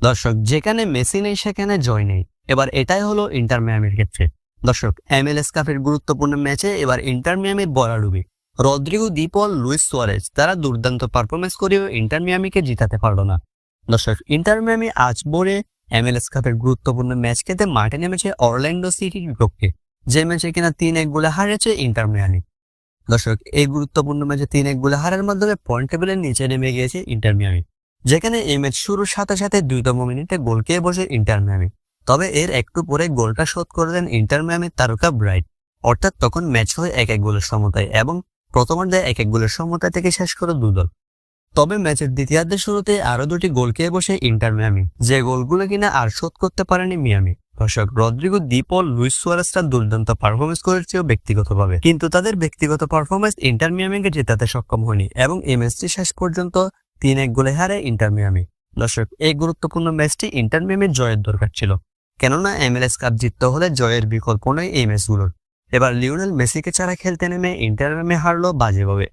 দর্শক, যেখানে মেসি নেই, সেখানে জয় নেই। এবার এটাই হলো ইন্টার মিয়ামির ক্ষেত্রে। দর্শক, এমএলএস কাপের গুরুত্বপূর্ণ ম্যাচে এবার ইন্টার মিয়ামির বলাডুবি Rodrigo De Paul Luis Suarez, তারা দুর্দান্ত পারফরমেন্স করেও ইন্টার মিয়ামিকে জিতাতে পারল না। দর্শক, ইন্টার মিয়ামি আজ ভোরে এমএলএস কাপের গুরুত্বপূর্ণ ম্যাচ খেতে মাঠে নেমেছে অরল্যান্ডো সিটির বিপক্ষে, যে ম্যাচে কিনা তিন এক গোলে হারেছে ইন্টার মিয়ামি। দর্শক, এই গুরুত্বপূর্ণ ম্যাচে তিন এক গোলে হারার মাধ্যমে পয়েন্ট টেবিলের নিচে নেমে গিয়েছে ইন্টার মিয়ামি। যেখানে এই ম্যাচ শুরুর সাথে সাথে দুইতম মিনিটে গোল খেয়ে বসে ইন্টার মিয়ামি। তবে এর একটু পরে গোলটা শোধ করে দেন ইন্টার মিয়ামির তারকা ব্রাইট। অর্থাৎ তখন ম্যাচ হয় এক এক গোলের সমতায় এবং প্রথমার্ধে এক এক গোলের সমতা থেকে শেষ করে দুদল তবে ম্যাচের দ্বিতীয়ার্ধের শুরুতে আরও দুটি গোল খেয়ে বসে ইন্টার মিয়ামি, যে গোলগুলো কিনা আর শোধ করতে পারেনি মিয়ামি। দর্শক, রদ্রিগো দীপল লুইস সুয়ারেসরা দুর্দান্ত পারফরমেন্স করেছেও ব্যক্তিগতভাবে। কিন্তু তাদের ব্যক্তিগত পারফরমেন্স ইন্টার মিয়ামিকে জেতাতে সক্ষম হয়নি এবং এই ম্যাচটি শেষ পর্যন্ত তিন এক গোলে হারে ইন্টার মিয়ামি। দর্শক, এই গুরুত্বপূর্ণ ম্যাচটি ইন্টার মিয়ামির জয়ের দরকার ছিল। কেননা, এমএলএস কাপ জিততে হলে জয়ের বিকল্প নয় এই ম্যাচগুলোর। এবার লিওনেল মেসিকে ছাড়া খেলতে নেমে ইন্টার মিয়ামি হারলো বাজেভাবে।